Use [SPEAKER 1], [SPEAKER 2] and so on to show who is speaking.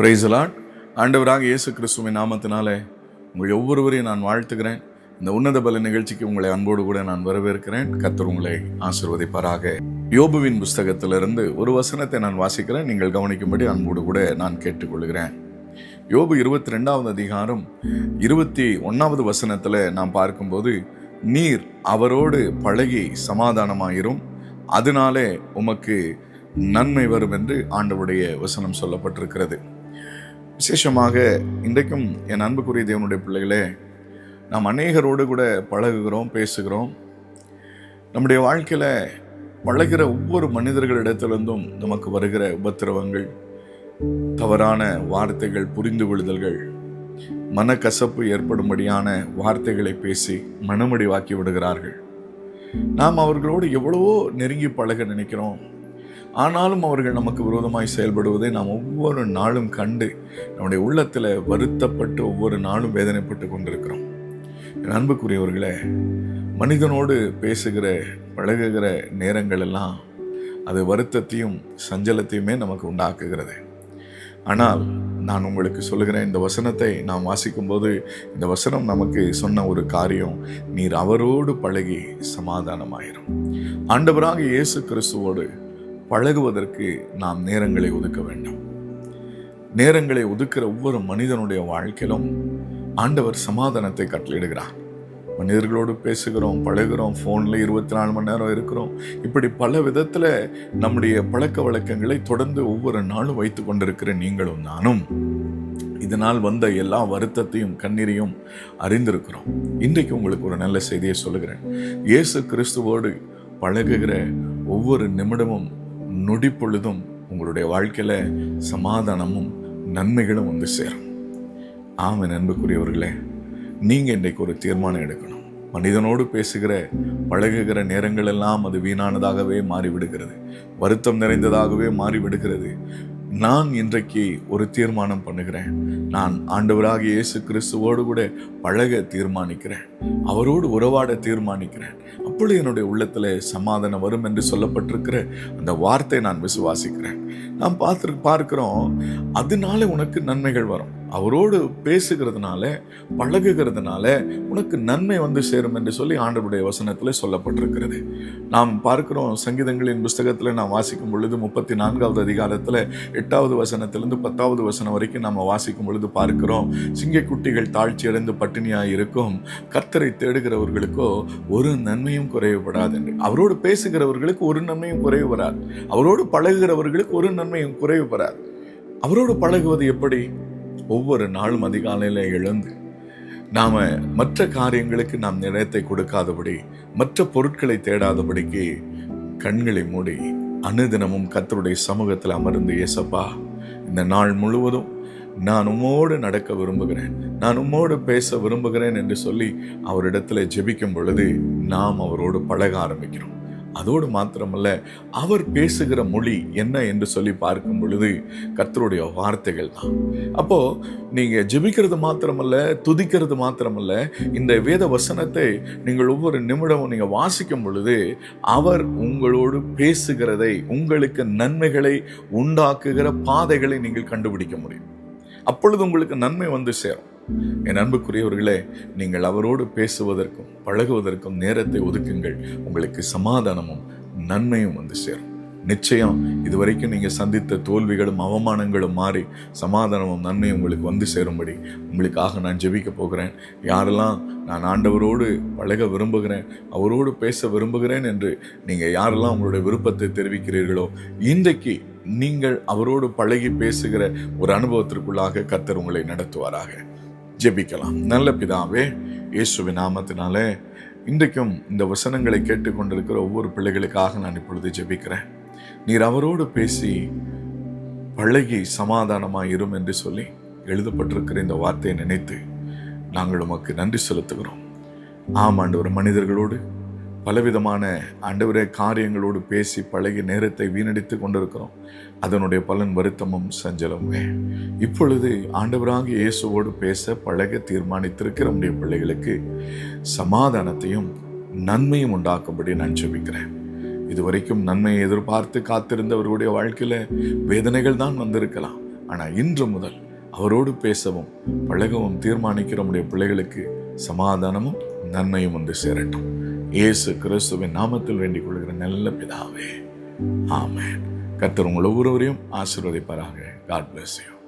[SPEAKER 1] பிரைசலாட் ஆண்டவராக இயேசு கிறிஸ்துவின் நாமத்தினாலே உங்கள் ஒவ்வொருவரையும் நான் வாழ்த்துக்கிறேன் இந்த உன்னத பல நிகழ்ச்சிக்கு உங்களை அன்போடு கூட நான் வரவேற்கிறேன். கத்தர் உங்களை ஆசிர்வதிப்பாராக. யோபுவின் புஸ்தகத்திலிருந்து ஒரு வசனத்தை நான் வாசிக்கிறேன். நீங்கள் கவனிக்கும்படி அன்போடு கூட நான் கேட்டுக்கொள்கிறேன். யோபு இருபத்தி ரெண்டாவது அதிகாரம் இருபத்தி ஒன்றாவது வசனத்தில் நாம் பார்க்கும்போது நீர் அவரோடு பழகி சமாதானமாயிரும். அதனாலே உமக்கு நன்மை வரும் என்று ஆண்டவுடைய வசனம் சொல்லப்பட்டிருக்கிறது. விசேஷமாக இன்றைக்கும் என் அன்புக்குரிய தேவனுடைய பிள்ளைகளே நாம் அநேகரோடு கூட பழகுகிறோம் பேசுகிறோம். நம்முடைய வாழ்க்கையில் பழகிற ஒவ்வொரு மனிதர்களிடத்திலிருந்தும் நமக்கு வருகிற உபத்திரவங்கள் தவறான வார்த்தைகள் புரிந்து கொள்ளுதல்கள் மனக்கசப்பு ஏற்படும்படியான வார்த்தைகளை பேசி மனமடிவாக்கி விடுகிறார்கள். நாம் அவர்களோடு எவ்வளவோ நெருங்கி பழக நினைக்கிறோம். ஆனாலும் அவர்கள் நமக்கு விரோதமாய் செயல்படுவதை நாம் ஒவ்வொரு நாளும் கண்டு நம்முடைய உள்ளத்தில் வருத்தப்பட்டு ஒவ்வொரு நாளும் வேதனைப்பட்டு கொண்டிருக்கிறோம். என் அன்புக்குரியவர்களே மனிதனோடு பேசுகிற பழகுகிற நேரங்கள் எல்லாம் அது வருத்தத்தையும் சஞ்சலத்தையுமே நமக்கு உண்டாக்குகிறது. ஆனால் நான் உங்களுக்கு சொல்லுகிறேன் இந்த வசனத்தை நாம் வாசிக்கும்போது இந்த வசனம் நமக்கு சொன்ன ஒரு காரியம் நீர் அவரோடு பழகி சமாதானமாயிரும். ஆண்டவராக இயேசு கிறிஸ்துவோடு பழகுவதற்கு நாம் நேரங்களை ஒதுக்க வேண்டும். நேரங்களை ஒதுக்கிற ஒவ்வொரு மனிதனுடைய வாழ்க்கையிலும் ஆண்டவர் சமாதானத்தை கட்டளையிடுகிறார். மனிதர்களோடு பேசுகிறோம் பழகுறோம் ஃபோனில் இருபத்தி நாலு மணி நேரம் இருக்கிறோம். இப்படி பல விதத்தில் நம்முடைய பழக்க வழக்கங்களை தொடர்ந்து ஒவ்வொரு நாளும் வைத்து கொண்டிருக்கிற நீங்களும் நானும் இதனால் வந்த எல்லா வருத்தத்தையும் கண்ணீரையும் அறிந்திருக்கிறோம். இன்றைக்கு உங்களுக்கு ஒரு நல்ல செய்தியை சொல்லுகிறேன். இயேசு கிறிஸ்துவோடு பழகுகிற ஒவ்வொரு நிமிடமும் நொடி பொழுதும் உங்களுடைய வாழ்க்கையில் சமாதானமும் நன்மைகளும் வந்து சேரும். ஆமாம் நண்புக்குரியவர்களே நீங்கள் இன்றைக்கு ஒரு தீர்மானம் எடுக்கணும். மனிதனோடு பேசுகிற பழகுகிற நேரங்களெல்லாம் அது வீணானதாகவே மாறிவிடுகிறது. வருத்தம் நிறைந்ததாகவே மாறிவிடுகிறது. நான் இன்றைக்கு ஒரு தீர்மானம் பண்ணுகிறேன். நான் ஆண்டவராக இயேசு கிறிஸ்துவோடு கூட பழக தீர்மானிக்கிறேன். அவரோடு உறவாட தீர்மானிக்கிறேன். அப்பொழுது என்னுடைய உள்ளத்தில் சமாதானம் வரும் என்று சொல்லப்பட்டிருக்கிற அந்த வார்த்தை நான் விசுவாசிக்கிறேன். நாம் பார்த்து பார்க்கிறோம் அதனால உனக்கு நன்மைகள் வரும். அவரோடு பேசுகிறதுனால பழகுகிறதுனால உனக்கு நன்மை வந்து சேரும் என்று சொல்லி ஆண்டவருடைய வசனத்தில் சொல்லப்பட்டிருக்கிறது. நாம் பார்க்கிறோம் சங்கீதங்களின் புஸ்தகத்தில் நாம் வாசிக்கும் பொழுது முப்பத்தி நான்காவது அதிகாரத்தில் எட்டாவது வசனத்திலிருந்து பத்தாவது வசனம் வரைக்கும் நம்ம வாசிக்கும் பொழுது பார்க்கிறோம் சிங்கக்குட்டிகள் தாழ்ச்சி அடைந்து பட்டினியாக இருக்கும் கர்த்தரை தேடுகிறவர்களுக்கோ ஒரு நன்மையும் குறைவுபடாது என்று. அவரோடு பேசுகிறவர்களுக்கு ஒரு நன்மையும் குறைவு வராது அவரோடு பழகுகிறவர்களுக்கு ஒரு நன்மையும் குறைவு வராது அவரோடு பழகுவது எப்படி? ஒவ்வொரு நாளும் அதிகாலையில் எழுந்து நாம் மற்ற காரியங்களுக்கு நாம் நேரத்தை கொடுக்காதபடி மற்ற பொருட்களை தேடாதபடிக்கு கண்களை மூடி அனுதினமும் கத்தருடைய சமூகத்தில் அமர்ந்து ஏசப்பா இந்த நாள் முழுவதும் நான் உம்மோடு நடக்க விரும்புகிறேன். நான் உம்மோடு பேச விரும்புகிறேன் என்று சொல்லி அவரிடத்துல ஜெபிக்கும் பொழுது நாம் அவரோடு பழக ஆரம்பிக்கிறோம். அதோடு மாத்திரமல்ல அவர் பேசுகிற மொழி என்ன என்று சொல்லி பார்க்கும் பொழுது கர்த்தருடைய வார்த்தைகள் தான். அப்போ நீங்க ஜெபிக்கிறது மாத்திரமல்ல துதிக்கிறது மாத்திரமல்ல இந்த வேத வசனத்தை நீங்கள் ஒவ்வொரு நிமிடமும் நீங்க வாசிக்கும் பொழுது அவர் உங்களோடு பேசுகிறதை உங்களுக்கு நன்மைகளை உண்டாக்குகிற பாதைகளை நீங்கள் கண்டுபிடிக்க முடியும். அப்பொழுது உங்களுக்கு நன்மை வந்து சேரும். என் அன்புக்குரியவர்களே நீங்கள் அவரோடு பேசுவதற்கும் பழகுவதற்கும் நேரத்தை ஒதுக்குங்கள். உங்களுக்கு சமாதானமும் நன்மையும் வந்து சேரும். நிச்சயம் இதுவரைக்கும் நீங்கள் சந்தித்த தோல்விகளும் அவமானங்களும் மாறி சமாதானமும் நன்மையும் உங்களுக்கு வந்து சேரும்படி உங்களுக்காக நான் ஜெபிக்க போகிறேன். யாரெல்லாம் நான் ஆண்டவரோடு பழக விரும்புகிறேன் அவரோடு பேச விரும்புகிறேன் என்று நீங்கள் யாரெல்லாம் உங்களுடைய விருப்பத்தை தெரிவிக்கிறீர்களோ இன்றைக்கு நீங்கள் அவரோடு பழகி பேசுகிற ஒரு அனுபவத்திற்குள்ளாக கத்தர் உங்களை நடத்துவாராக. ஜெபிக்கலாம். நல்ல பிதாவே இயேசுவின் நாமத்தினாலே இன்றைக்கும் இந்த வசனங்களை கேட்டுக்கொண்டிருக்கிற ஒவ்வொரு பிள்ளைகளுக்காக நான் இப்பொழுது ஜெபிக்கிறேன். நீர் அவரோடு பேசி பழகி சமாதானமாக இரும் என்று சொல்லி எழுதப்பட்டிருக்கிற இந்த வார்த்தையை நினைத்து நாங்கள் உமக்கு நன்றி செலுத்துகிறோம். ஆம் ஒரு மனிதர்களோடு பலவிதமான ஆண்டவரே காரியங்களோடு பேசி பழகி நேரத்தை வீணடித்து கொண்டிருக்கிறோம். அதனுடைய பலன் வருத்தமும் சஞ்சலமுமே. இப்பொழுது ஆண்டவராக இயேசுவோடு பேச பழக தீர்மானித்திருக்கிற நம்முடைய பிள்ளைகளுக்கு சமாதானத்தையும் நன்மையும் உண்டாக்கும்படி நான் ஜெபிக்கிறேன். இதுவரைக்கும் நன்மையை எதிர்பார்த்து காத்திருந்தவர்களுடைய வாழ்க்கையில வேதனைகள் தான் வந்திருக்கலாம். ஆனால் இன்று முதல் அவரோடு பேசவும் பழகவும் தீர்மானிக்கிற நம்முடைய பிள்ளைகளுக்கு சமாதானமும் நன்மையும் வந்து சேரட்டும். இயேசு கிறிஸ்துவின் நாமத்தில் வேண்டிக் கொள்கிற நல்ல பிதாவே. ஆமேன். கத்தர் உங்கள் ஒவ்வொருவரையும் ஆசீர்வதிப்பாராக. God bless you